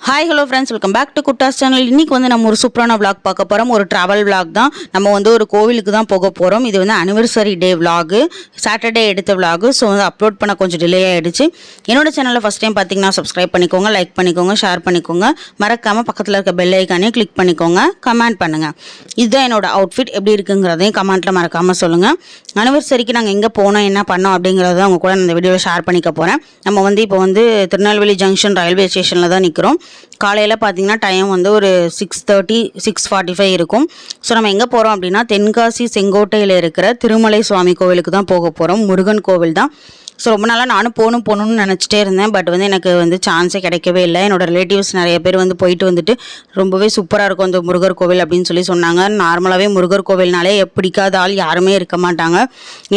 Hi hello friends welcome back to Kuttas channel இன்றைக்கி வந்து நம்ம ஒரு சூப்பரான விளாக் பார்க்க போகிறோம் ஒரு ட்ராவல் விளாக் தான். நம்ம வந்து ஒரு கோவிலுக்கு தான் போக போகிறோம் இது வந்து அனிவர்சரி டே விளாகு சாட்டர்டே எடுத்த விளாகு ஸோ வந்து அப்லோட் பண்ண கொஞ்சம் டிலே ஆகிடுச்சு என்னோடய சேனலில் ஃபஸ்ட் டைம் பார்த்தீங்கன்னா சப்ஸ்கிரைப் பண்ணிக்கோங்க லைக் பண்ணிக்கோங்க ஷேர் பண்ணிக்கோங்க. மறக்காமல் பக்கத்தில் இருக்க பெல் ஐக்கானே கிளிக் பண்ணிக்கோங்க. கமெண்ட் பண்ணுங்கள் இதுதான் என்னோடய அவுட்ஃபிட் எப்படி இருக்குங்கிறதையும் கமெண்ட்டில் மறக்காமல் சொல்லுங்கள் அனிவர்சரிக்கு நாங்கள் எங்கே போனோம் என்ன பண்ணோம் அப்படிங்கிறத அவங்க கூட நான் இந்த வீடியோவில் ஷேர் பண்ணிக்க போகிறேன் நம்ம வந்து இப்போ வந்து திருநெல்வேலி ஜங்ஷன் ரயில்வே ஸ்டேஷனில் தான் நிற்கிறோம் காலையில் பார்த்தீங்கன்னா டைம் வந்து ஒரு six thirty six forty five இருக்கும். ஸோ நம்ம எங்கே போகிறோம் அப்படின்னா தென்காசி செங்கோட்டையில் இருக்கிற திருமலை சுவாமி கோவிலுக்கு தான் போக போகிறோம் முருகன் கோவில் தான். ஸோ ரொம்ப நாளாக நானும் போகணும் போகணும்னு நினச்சிட்டே இருந்தேன். பட் வந்து எனக்கு வந்து சான்ஸே கிடைக்கவே இல்லை. என்னோடய ரிலேட்டிவ்ஸ் நிறைய பேர் வந்து போயிட்டு வந்துட்டு ரொம்பவே சூப்பராக இருக்கும் அந்த முருகர் கோவில் அப்படின்னு சொல்லி சொன்னாங்க. நார்மலாகவே முருகர் கோவில்னாலே பிடிக்காத ஆள் யாருமே இருக்க மாட்டாங்க.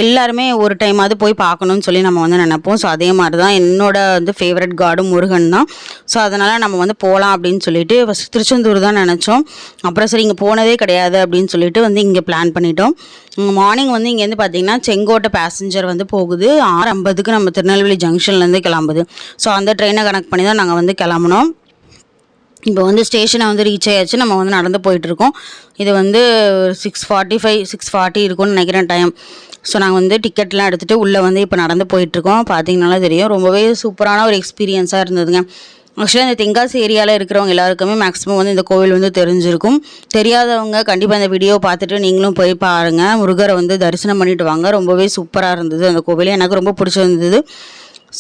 எல்லாருமே ஒரு டைமாவது போய் பார்க்கணும்னு சொல்லி நம்ம வந்து நினைப்போம். ஸோ அதே மாதிரி தான் என்னோட வந்து ஃபேவரட் காடும் முருகன் தான். ஸோ அதனால் நம்ம வந்து போகலாம் அப்படின்னு சொல்லிட்டு ஃபஸ்ட் திருச்செந்தூர் தான் நினச்சோம். அப்புறம் சரி இங்கே போனதே கிடையாது அப்படின்னு சொல்லிட்டு வந்து இங்கே பிளான் பண்ணிட்டோம். மார்னிங் வந்து இங்கேருந்து பார்த்தீங்கன்னா செங்கோட்டை பேசஞ்சர் வந்து போகுது. ஆறு ஐம்பதுக்கு நம்ம திருநெல்வேலி ஜங்ஷன்லேருந்து கிளம்புது. ஸோ அந்த ட்ரெயினை கனெக்ட் பண்ணி தான் நாங்கள் வந்து கிளம்புனோம். இப்போ வந்து ஸ்டேஷனை வந்து ரீச் ஆயாச்சு. நம்ம வந்து நடந்து போயிட்டுருக்கோம். இது வந்து six forty five six forty இருக்கும்னு நினைக்கிறேன் டைம் ஸோ நாங்கள் வந்து டிக்கெட்லாம் எடுத்துகிட்டு உள்ளே வந்து இப்போ நடந்து போயிட்டுருக்கோம். பார்த்தீங்கனால தெரியும். ரொம்பவே சூப்பரான ஒரு எக்ஸ்பீரியன்ஸாக இருந்ததுங்க. ஆக்சுவலாக இந்த தென்காசி ஏரியாவில் இருக்கிறவங்க எல்லாருக்குமே மேக்ஸிமம் வந்து இந்த கோவில் வந்து தெரிஞ்சிருக்கும். தெரியாதவங்க கண்டிப்பாக இந்த வீடியோ பார்த்துட்டு நீங்களும் போய் பாருங்கள் முருகரை வந்து தரிசனம் பண்ணிட்டு வாங்க. ரொம்பவே சூப்பராக இருந்தது அந்த கோவில். எனக்கு ரொம்ப பிடிச்சிருந்தது.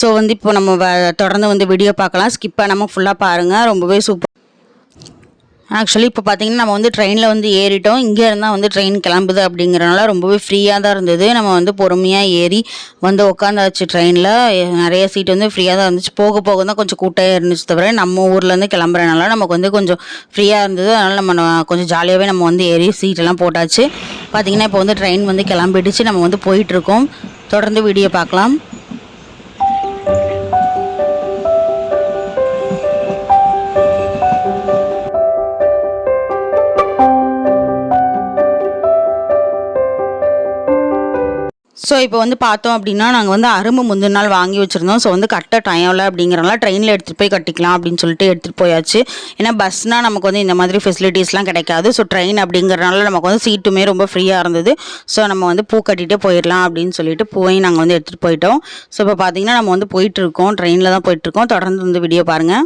ஸோ வந்து இப்போ நம்ம வ- தொடர்ந்து வந்து வீடியோ பார்க்கலாம். ஸ்கிப் பண்ணாமல் ஃபுல்லாக பாருங்கள் ரொம்பவே சூப்பர் ஆக்சுவலி இப்போ பார்த்தீங்கன்னா நம்ம வந்து ட்ரெயினில் வந்து ஏறிட்டோம். இங்கே இருந்தால் வந்து ட்ரெயின் கிளம்புது அப்படிங்கிறனால ரொம்பவே ஃப்ரீயாக தான் இருந்தது. நம்ம வந்து பொறுமையாக ஏறி வந்து உட்காந்தாச்சு ட்ரெயினில் நிறைய சீட் வந்து ஃப்ரீயாக தான் இருந்துச்சு. போக போக தான் கொஞ்சம் கூட்டம் இருந்துச்சு தவிர நம்ம ஊர்லேருந்து கிளம்புறனால நமக்கு வந்து கொஞ்சம் ஃப்ரீயாக இருந்தது. அதனால் நம்ம கொஞ்சம் ஜாலியாகவே நம்ம வந்து ஏறி சீட்டெல்லாம் போட்டாச்சு. பார்த்தீங்கன்னா இப்போ வந்து ட்ரெயின் வந்து கிளம்பிடுச்சு. நம்ம வந்து போயிட்டுருக்கோம் தொடர்ந்து வீடியோ பார்க்கலாம். ஸோ இப்போ வந்து பார்த்தோம் அப்படின்னா நாங்கள் வந்து அரும்பு முந்தின நாள் வாங்கி வச்சுருந்தோம். ஸோ வந்து கட்ட டைமில் அப்படிங்கிறனால ட்ரெயினில் எடுத்துகிட்டு போய் கட்டிக்கலாம் அப்படின்னு சொல்லிட்டு எடுத்துகிட்டு போயாச்சு. ஏன்னா பஸ்னால் நமக்கு வந்து இந்த மாதிரி ஃபெசிலிட்டிஸ்லாம் கிடைக்காது. ஸோ ட்ரெயின் அப்படிங்கிறனால நமக்கு வந்து சீட்டுமே ரொம்ப ஃப்ரீயாக இருந்தது. ஸோ நம்ம வந்து பூ கட்டிகிட்டே போயிடலாம் அப்படின்னு சொல்லிட்டு பூவையும் நாங்கள் வந்து எடுத்துகிட்டு போயிட்டோம். ஸோ இப்போ பார்த்தீங்கன்னா நம்ம வந்து போயிட்டுருக்கோம் ட்ரெயினில் தான் போயிட்டுருக்கோம் தொடர்ந்து வந்து வீடியோ பாருங்கள்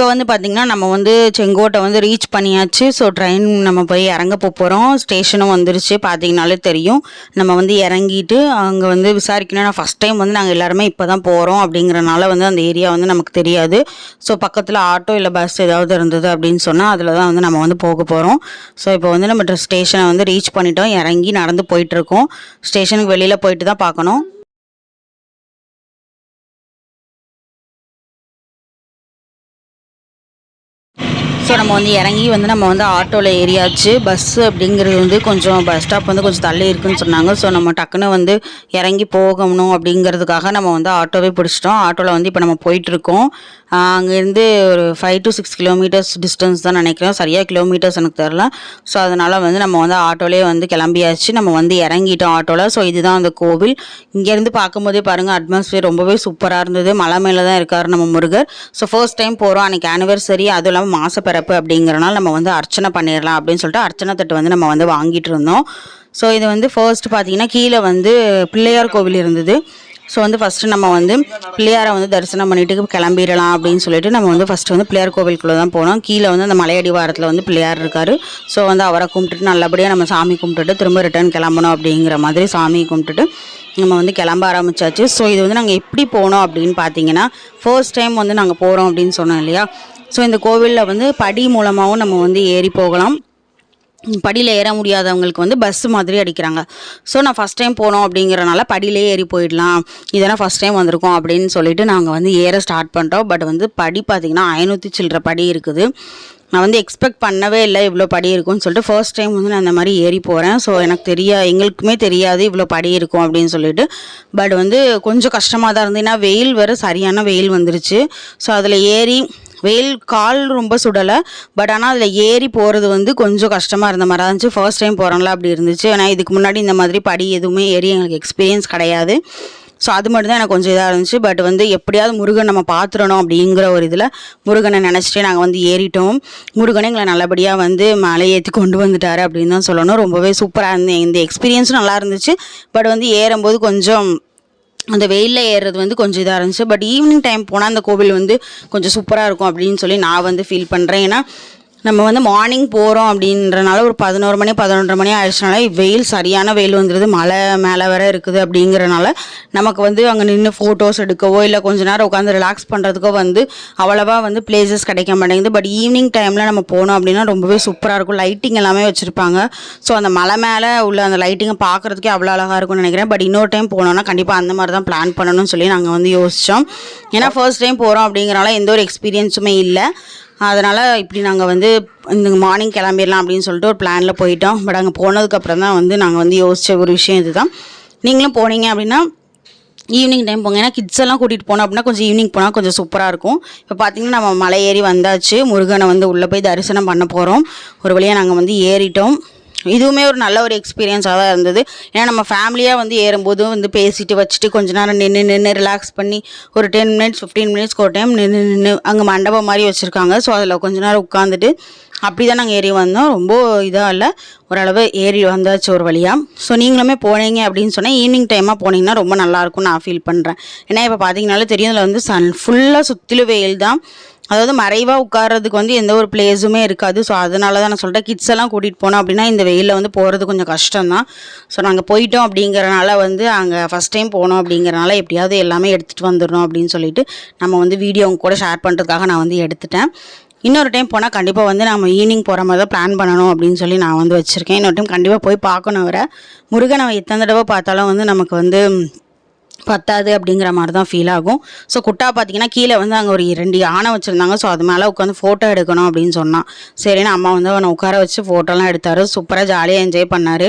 இப்போ வந்து பார்த்திங்கன்னா நம்ம வந்து செங்கோட்டை வந்து ரீச் பண்ணியாச்சு. ஸோ ட்ரெயின் நம்ம போய் இறங்க போகிறோம் ஸ்டேஷனும் வந்துருச்சு. பார்த்தீங்கனாலே தெரியும். நம்ம வந்து இறங்கிட்டு அங்கே வந்து விசாரிக்கணும். நான் ஃபஸ்ட் டைம் வந்து நாங்கள் எல்லாருமே இப்போ தான் போகிறோம் அப்படிங்கிறனால வந்து அந்த ஏரியா வந்து நமக்கு தெரியாது. ஸோ பக்கத்தில் ஆட்டோ இல்லை பஸ் ஏதாவது இருந்தது அப்படின்னு சொன்னால் அதில் தான் வந்து நம்ம வந்து போக போகிறோம் ஸோ இப்போ வந்து நம்ம ஸ்டேஷனை வந்து ரீச் பண்ணிட்டோம். இறங்கி நடந்து போயிட்டுருக்கோம் ஸ்டேஷனுக்கு வெளியில் போயிட்டு தான் பார்க்கணும். ஸோ நம்ம வந்து இறங்கி வந்து நம்ம வந்து ஆட்டோவில் ஏறியாச்சு. பஸ்ஸு அப்படிங்கிறது வந்து கொஞ்சம் பஸ் ஸ்டாப் வந்து கொஞ்சம் தள்ளி இருக்குன்னு சொன்னாங்க. ஸோ நம்ம டக்குன்னு வந்து இறங்கி போகணும் அப்படிங்கிறதுக்காக நம்ம வந்து ஆட்டோவே பிடிச்சிட்டோம். ஆட்டோவில் வந்து இப்போ நம்ம போயிட்டுருக்கோம். அங்கேருந்து ஒரு five to six kilometres distance தான் நினைக்கிறோம் சரியாக கிலோமீட்டர்ஸ் எனக்கு தெரில. ஸோ அதனால் வந்து நம்ம வந்து ஆட்டோலேயே வந்து கிளம்பியாச்சு. நம்ம வந்து இறங்கிட்டோம் ஆட்டோவில் ஸோ இதுதான் அந்த கோவில். இங்கேருந்து பார்க்கும்போதே பாருங்கள் அட்மாஸ்ஃபியர் ரொம்பவே சூப்பராக இருந்தது. மலை மேலே தான் இருக்கார் நம்ம முருகர். ஸோ ஃபர்ஸ்ட் டைம் போகிறோம் அன்றைக்கி ஆனிவர்சரி அதுவும் இல்லாமல் மாசப்பிறப்பு அப்படிங்கிறனால நம்ம வந்து அர்ச்சனை பண்ணிடலாம் அப்படின்னு சொல்லிட்டு அர்ச்சனை தட்டு வந்து நம்ம வந்து வாங்கிட்டு இருந்தோம் ஸோ இது வந்து ஃபர்ஸ்ட் பார்த்தீங்கன்னா கீழே வந்து பிள்ளையார் கோவில் இருந்தது. ஸோ வந்து ஃபஸ்ட்டு நம்ம வந்து பிள்ளையாரை வந்து தரிசனம் பண்ணிட்டு கிளம்பிடலாம் அப்படின்னு சொல்லிட்டு நம்ம வந்து ஃபஸ்ட்டு வந்து பிள்ளையார் கோவிலுக்குள்ளே தான் போனோம். கீழே வந்து அந்த மலையடி வாரத்தில் வந்து பிள்ளையார் இருக்கார். ஸோ வந்து அவரை கும்பிட்டுட்டு நல்லபடியாக நம்ம சாமி கும்பிட்டுட்டு திரும்ப ரிட்டர்ன் கிளம்பணும் அப்படிங்கிற மாதிரி சாமி கும்பிட்டுட்டு நம்ம வந்து கிளம்ப ஆரம்பித்தாச்சு ஸோ இது வந்து நாங்கள் எப்படி போனோம் அப்படின்னு பார்த்தீங்கன்னா ஃபர்ஸ்ட் டைம் வந்து நாங்கள் போகிறோம் அப்படின்னு சொன்னோம் இல்லையா? ஸோ இந்த கோவிலில் வந்து படி மூலமாகவும் நம்ம வந்து ஏறி போகலாம். படியில் ஏற முடியாதவங்களுக்கு வந்து பஸ் மாதிரி அடிக்கிறாங்க. ஸோ நான் ஃபஸ்ட் டைம் போனோம் அப்படிங்கிறனால படியிலே ஏறி போயிடலாம். இதெல்லாம் ஃபஸ்ட் டைம் வந்திருக்கோம் அப்படின்னு சொல்லிட்டு நாங்கள் வந்து ஏற ஸ்டார்ட் பண்ணிட்டோம். பட் வந்து படி பார்த்திங்கன்னா ஐநூற்றி சில்லற படி இருக்குது. நான் வந்து எக்ஸ்பெக்ட் பண்ணவே இல்லை இவ்வளோ படி இருக்கும்னு சொல்லிட்டு ஃபர்ஸ்ட் டைம் வந்து நான் அந்த மாதிரி ஏறி போகிறேன் ஸோ எனக்கு தெரியா எங்களுக்குமே தெரியாது இவ்வளோ படி இருக்கும் அப்படின்னு சொல்லிட்டு. பட் வந்து கொஞ்சம் கஷ்டமாக தான் இருந்து ஏன்னா வெயில் வேறு சரியான வெயில் வந்துருச்சு. ஸோ அதில் ஏறி வெயில் கால் ரொம்ப சுடலை. பட் ஆனால் அதில் ஏறி போகிறது வந்து கொஞ்சம் கஷ்டமாக இருந்த மாதிரி இருந்துச்சு. ஃபர்ஸ்ட் டைம் போகிறோம்ல அப்படி இருந்துச்சு. ஏன்னா இதுக்கு முன்னாடி இந்த மாதிரி படி எதுவுமே ஏறி எங்களுக்கு எக்ஸ்பீரியன்ஸ் கிடையாது. ஸோ அது மட்டும் தான் எனக்கு கொஞ்சம் இதாக இருந்துச்சு. பட் வந்து எப்படியாவது முருகன் நம்ம பார்த்துடணும் அப்படிங்கிற ஒரு இதில் முருகனை நினச்சிட்டு நாங்கள் வந்து ஏறிட்டோம். முருகனை எங்களை நல்லபடியாக வந்து மலை ஏற்றி கொண்டு வந்துட்டார் அப்படின்னு தான் சொல்லணும். ரொம்பவே சூப்பராக இருந்து இந்த எக்ஸ்பீரியன்ஸும் நல்லா இருந்துச்சு. பட் வந்து ஏறும்போது கொஞ்சம் அந்த வெயிலில் ஏறுறது வந்து கொஞ்சம் இதாக இருந்துச்சு. பட் ஈவினிங் டைம் போனால் அந்த கோவில் வந்து கொஞ்சம் சூப்பராக இருக்கும் அப்படின்னு சொல்லி நான் வந்து ஃபீல் பண்ணுறேன் ஏன்னா நம்ம வந்து மார்னிங் போகிறோம் அப்படின்றனால ஒரு பதினோரு மணி பதினொன்றரை மணி ஆயிடுச்சுனால வெயில் சரியான வெயில் வந்துடுது மலை மேலே வர இருக்குது அப்படிங்கிறனால நமக்கு வந்து அங்கே நின்று ஃபோட்டோஸ் எடுக்கவோ இல்லை கொஞ்ச நேரம் உட்காந்து ரிலாக்ஸ் பண்ணுறதுக்கோ வந்து அவ்வளோவா வந்து பிளேசஸ் கிடைக்க மாட்டேங்குது. பட் ஈவினிங் டைமில் நம்ம போனோம் அப்படின்னா ரொம்பவே சூப்பராக இருக்கும். லைட்டிங் எல்லாமே வச்சுருப்பாங்க. ஸோ அந்த மலை மேலே உள்ள அந்த லைட்டிங்கை பார்க்குறதுக்கே அவ்வளோ அழகாக இருக்கும்னு நினைக்கிறேன். பட் இன்னொரு டைம் போனோன்னா கண்டிப்பாக அந்த மாதிரி தான் பிளான் பண்ணணும்னு சொல்லி நாங்கள் வந்து யோசித்தோம் ஏன்னா ஃபர்ஸ்ட் டைம் போகிறோம் அப்படிங்கிறனால எந்த ஒரு எக்ஸ்பீரியன்ஸுமே இல்லை. அதனால் இப்படி நாங்கள் வந்து இந்த மார்னிங் கிளம்பிடலாம் அப்படின்னு சொல்லிட்டு ஒரு பிளானில் போயிட்டோம். பட் அங்கே போனதுக்கப்புறம் தான் வந்து நாங்கள் வந்து யோசித்த ஒரு விஷயம் இதுதான். நீங்களும் போனீங்க அப்படின்னா ஈவினிங் டைம் போங்க. ஏன்னா கிட்ஸ் எல்லாம் கூட்டிகிட்டு போனோம் அப்படின்னா கொஞ்சம் ஈவினிங் போனால் கொஞ்சம் சூப்பராக இருக்கும். இப்போ பார்த்தீங்கன்னா நம்ம மலை ஏறி வந்தாச்சு. முருகனை வந்து உள்ளே போய் தரிசனம் பண்ண போகிறோம் ஒரு வழியாக நாங்கள் வந்து ஏறிட்டோம். இதுவுமே ஒரு நல்ல ஒரு எக்ஸ்பீரியன்ஸாக தான் இருந்தது. ஏன்னா நம்ம ஃபேமிலியாக வந்து ஏறும்போதும் வந்து பேசிட்டு வச்சுட்டு கொஞ்ச நேரம் நின்று நின்று ரிலாக்ஸ் பண்ணி ஒரு டென் மினிட்ஸ் ஃபிஃப்டீன் மினிட்ஸ்க்கு ஒரு டைம் நின்று நின்று அங்கே மண்டபம் மாதிரி வச்சுருக்காங்க. ஸோ அதில் கொஞ்ச நேரம் உட்காந்துட்டு அப்படி தான் நாங்கள் ஏறி வந்தோம். ரொம்ப இதாக இல்லை. ஓரளவு ஏறி வந்தாச்சு ஒரு வழியாக ஸோ நீங்களுமே போனீங்க அப்படின்னு சொன்னால் ஈவினிங் டைமாக போனீங்கன்னா ரொம்ப நல்லாயிருக்கும் நான் ஃபீல் பண்ணுறேன் ஏன்னா இப்போ பார்த்தீங்கனாலே தெரியும் இதில் வந்து சன் ஃபுல்லாக சுற்றிலும் வெயில் தான். அதாவது மறைவாக உட்கார்றதுக்கு வந்து எந்த ஒரு பிளேஸுமே இருக்காது. ஸோ அதனால தான் நான் சொல்லிட்டேன் கிட்ஸ் எல்லாம் கூட்டிகிட்டு போனோம் அப்படின்னா இந்த வெயிலில் வந்து போகிறது கொஞ்சம் கஷ்டம் தான் ஸோ நாங்கள் போயிட்டோம் அப்படிங்கிறனால வந்து அங்கே ஃபஸ்ட் டைம் போனோம் அப்படிங்கிறனால எப்படியாவது எல்லாமே எடுத்துகிட்டு வந்துடணும் அப்படின்னு சொல்லிட்டு நம்ம வந்து வீடியோ கூட ஷேர் பண்ணுறதுக்காக நான் வந்து எடுத்துட்டேன். இன்னொரு டைம் போனால் கண்டிப்பாக வந்து நம்ம ஈவினிங் போகிற மாதிரி தான் பிளான் பண்ணணும் அப்படின்னு சொல்லி நான் வந்து வச்சுருக்கேன். இன்னொரு டைம் கண்டிப்பாக போய் பார்க்கணும் வர முருகனை எத்தனை தடவை பார்த்தாலும் வந்து நமக்கு வந்து பத்தாது அப்படிங்கிற மாதிரி தான் ஃபீல் ஆகும். ஸோ குட்டா பார்த்தீங்கன்னா கீழே வந்து அங்கே ஒரு ரெண்டு யானை வச்சுருந்தாங்க. ஸோ அது மேலே உட்காந்து ஃபோட்டோ எடுக்கணும் அப்படின்னு சொன்னான். சரின்னு அம்மா வந்து அவனை உட்கார வச்சு ஃபோட்டோலாம் எடுத்தார். சூப்பராக ஜாலியாக என்ஜாய் பண்ணார்.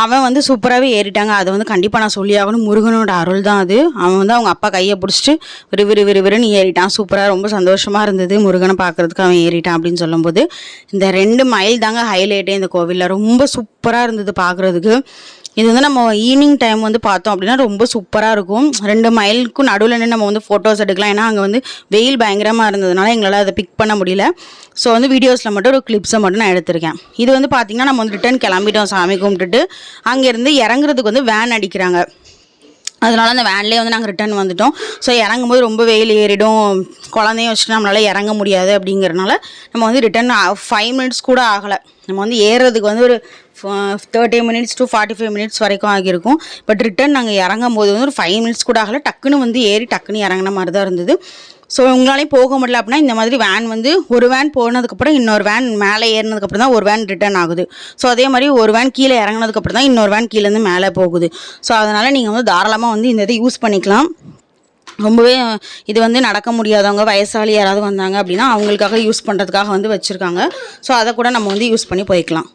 அவன் வந்து சூப்பராகவே ஏறிட்டாங்க. அதை வந்து கண்டிப்பாக நான் சொல்லி ஆகணும். முருகனோட அருள் தான் அது. அவன் வந்து அவங்க அப்பா கையை பிடிச்சிட்டு விறு விறு விறு விறுன்னு ஏறிட்டான். சூப்பராக ரொம்ப சந்தோஷமாக இருந்தது முருகனை பார்க்குறதுக்கு அவன் ஏறிட்டான் அப்படின்னு சொல்லும்போது. இந்த ரெண்டு மைல் தாங்க ஹைலைட்டே இந்த கோவிலில். ரொம்ப சூப்பராக இருந்தது பார்க்குறதுக்கு இது வந்து நம்ம ஈவினிங் டைம் வந்து பார்த்தோம் அப்படின்னா ரொம்ப சூப்பராக இருக்கும். ரெண்டு மைலுக்கும் நடுவில் நின்று நம்ம வந்து ஃபோட்டோஸ் எடுக்கலாம். ஏன்னா அங்கே வந்து வெயில் பயங்கரமாக இருந்ததுனால எங்களால் அதை பிக் பண்ண முடியல. ஸோ வந்து வீடியோஸில் மட்டும் ஒரு கிளிப்ஸை மட்டும் நான் எடுத்திருக்கேன். இது வந்து பார்த்திங்கன்னா நம்ம வந்து ரிட்டர்ன் கிளம்பிட்டோம். சாமி கும்பிட்டுட்டு அங்கேருந்து இறங்குறதுக்கு வந்து வேன் அடிக்கிறாங்க. அதனால அந்த வேன்லேயே வந்து நாங்கள் ரிட்டர்ன் வந்துட்டோம். ஸோ இறங்கும்போது ரொம்ப வெயில் ஏறிடும். குழந்தையும் வச்சுட்டு நம்மளால் இறங்க முடியாது அப்படிங்கிறனால நம்ம வந்து ரிட்டர்ன் ஃபைவ் மினிட்ஸ் கூட ஆகலை. நம்ம வந்து ஏறுறதுக்கு வந்து ஒரு thirty minutes to forty five minutes வரைக்கும் ஆகியிருக்கும். பட் ரிட்டர்ன் நாங்கள் இறங்கும் போது வந்து ஒரு ஃபைவ் மினிட்ஸ் கூட ஆகலை. டக்குன்னு வந்து ஏறி டக்குன்னு இறங்கின மாதிரி தான் இருந்தது. ஸோ உங்களாலையும் போக முடியல அப்படின்னா இந்த மாதிரி வேன் வந்து ஒரு வேன் போனதுக்கப்புறம் இன்னொரு வேன் மேலே ஏறினதுக்கப்புறம் தான் ஒரு வேன் ரிட்டர்ன் ஆகுது. ஸோ அதே மாதிரி ஒரு வேன் கீழே இறங்கினதுக்கப்புறம் தான் இன்னொரு வேன் கீழேருந்து மேலே போகுது. ஸோ அதனால் நீங்கள் வந்து தாராளமாக வந்து இந்த இதை யூஸ் பண்ணிக்கலாம். ரொம்பவே இது வந்து நடக்க முடியாதவங்க வயசாளி யாராவது வந்தாங்க அப்படின்னா அவங்களுக்காக யூஸ் பண்ணுறதுக்காக வந்து வச்சுருக்காங்க. ஸோ அதை கூட நம்ம வந்து யூஸ் பண்ணி போய்க்கலாம்.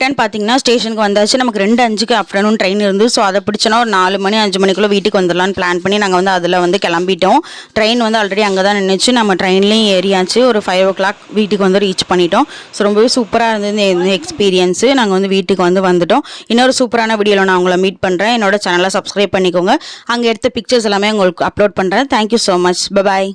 ரிட்டர்ன் பார்த்தீங்கன்னா ஸ்டேஷனுக்கு வந்தாச்சு. நமக்கு ரெண்டு அஞ்சுக்கு ஆஃப்டர்நூன் ட்ரெயின் இருந்து ஸோ அதை பிடிச்சோன்னா ஒரு நாலு மணி அஞ்சு மணிக்குள்ளே வீட்டுக்கு வந்துடலான்னு பிளான் பண்ணி நாங்கள் வந்து அதில் வந்து கிளம்பிட்டோம். ட்ரெயின் வந்து ஆல்ரெடி அங்கே தான் நின்றுச்சு நம்ம ட்ரெயின்லேயும் ஏறியாச்சு. ஒரு ஃபைவ் ஓ கிளாக் வீட்டுக்கு வந்து ரீச் பண்ணிட்டோம். ஸோ ரொம்பவே சூப்பராக இருந்தது இந்த எக்ஸ்பீரியன்ஸு நாங்கள் வந்து வீட்டுக்கு வந்து வந்துட்டோம். இன்னொரு சூப்பரான வீடியோவில் நான் உங்களை மீட் பண்ணுறேன் என்னோட சேனலை சப்ஸ்கிரைப் பண்ணிக்கோங்க. அங்கே எடுத்த பிக்சர்ஸ் எல்லாமே உங்களுக்கு அப்லோட் பண்ணுறேன் தேங்க்யூ ஸோ மச் பபாய்